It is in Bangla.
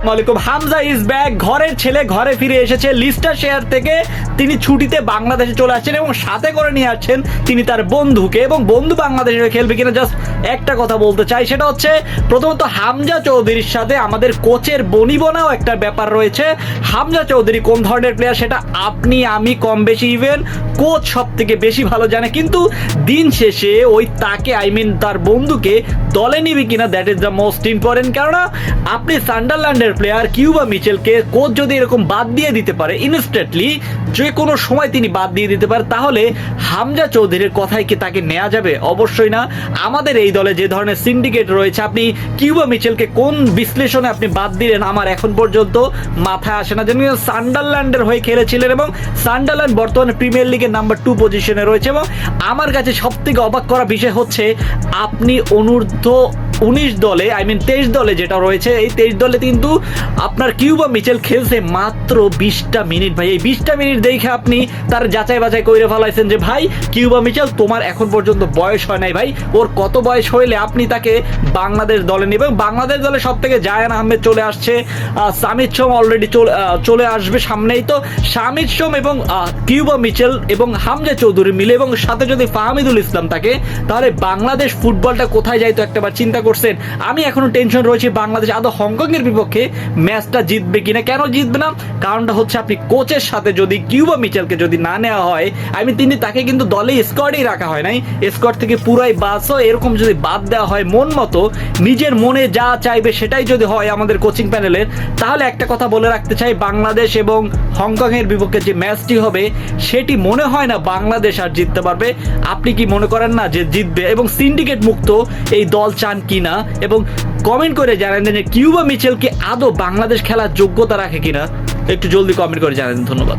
আসসালামাইকুম হামজা ইজ ব্যাক ঘরের ছেলে ঘরে ফিরে এসেছে। লিস্টার শেয়ার থেকে তিনি ছুটিতে বাংলাদেশে চলে আসছেন এবং সাথে করে নিয়ে আসছেন তিনি তার বন্ধুকে এবং বন্ধু বাংলাদেশে খেলবে কিনা জাস্ট একটা কথা বলতে চাই। সেটা হচ্ছে, প্রথমত হামজা চৌধুরীর সাথে আমাদের কোচের বনিবনাও একটা ব্যাপার রয়েছে। হামজা চৌধুরী কোন ধরনের প্লেয়ার সেটা আপনি, আমি কম বেশি ইভেন কোচ সব থেকে বেশি ভালো জানে। কিন্তু দিন শেষে ওই তাকে আই মিন তার বন্ধুকে দলে নিবি কিনা that is the most important কেননা, আপনি সান্ডারল্যান্ডের প্লেয়ার কিউবা মিচেলকে কোচ যদি এরকম বাদ দিয়ে দিতে পারে ইনস্ট্যান্টলি যে কোনো সময় তিনি বাদ দিয়ে দিতে পারে, তাহলে হামজা চৌধুরীর কথায় কি তাকে নেওয়া যাবে? অবশ্যই না। আমাদের এই দলে যে ধরনের সিন্ডিকেট রয়েছে, আপনি কিউবা মিচেলকে কোন বিশ্লেষণে আপনি বাদ দিলেন আমার এখন পর্যন্ত মাথায় আসে না। যেন সান্ডারল্যান্ডের হয়ে খেলেছিলেন এবং সান্ডারল্যান্ড বর্তমানে প্রিমিয়ার লিগের নাম্বার টু পজিশনে রয়েছে এবং আমার কাছে সব থেকে অবাক করা বিষয় হচ্ছে, আপনি অনূর্ধ্ব উনিশ দলে আই মিন তেইশ দলে যেটা রয়েছে, এই তেইশ দলে কিন্তু আপনার কিউবা মিচেল খেলছে মাত্র বিশটা মিনিট। ভাই, এই বিশটা মিনিট দেখে আপনি তার যাচাই বাছাই করে ফেলাইছেন যে, ভাই, কিউবা মিচেল, তোমার এখন পর্যন্ত বয়স হয় নাই, ভাই। ওর কত বয়স হইলে আপনি তাকে বাংলাদেশ দলে নেবেন? বাংলাদেশ দলে সব থেকে জায়ান আহমেদ চলে আসছে। সামিদ সোম অলরেডি চলে চলে আসবে সামনেই। তো সামিদ সোম এবং কিউবা মিচেল এবং হামজা চৌধুরী মিলে এবং সাথে যদি ফাহমিদুল ইসলাম থাকে, তাহলে বাংলাদেশ ফুটবলটা কোথায় যাইতো একটাবার চিন্তা করছেন? আমি এখনও টেনশন রয়েছে বাংলাদেশ আদৌ হংকংয়ের বিপক্ষে ম্যাচটা জিতবে কিনা, কেন জিতবে না? কারণটা হচ্ছে আপনি কোচের সাথে যদি কিউবা মিচেলকে যদি না নেওয়া হয় আমি তিনি তাকে কিন্তু দলে স্কোয়াডেই রাখা হয় নাই। স্কোয়াড থেকে পুরাই বাসও এরকম যদি বাদ দেওয়া হয় মন মতো, নিজের মনে যা চাইবে সেটাই যদি হয় আমাদের কোচিং প্যানেলের তাহলে একটা কথা বলে রাখতে চাই, বাংলাদেশ এবং হংকং এর বিপক্ষে যে ম্যাচটি হবে, সেটি মনে হয় না বাংলাদেশ আর জিততে পারবে। আপনি কি মনে করেন না যে জিতবে এবং সিন্ডিকেট মুক্ত এই দল চান কিনা? এবং কমেন্ট করে জানান যে কিউবা মিচেলকে আদৌ বাংলাদেশ খেলার যোগ্যতা রাখে কিনা? একটু জলদি কমেন্ট করে জানান, ধন্যবাদ।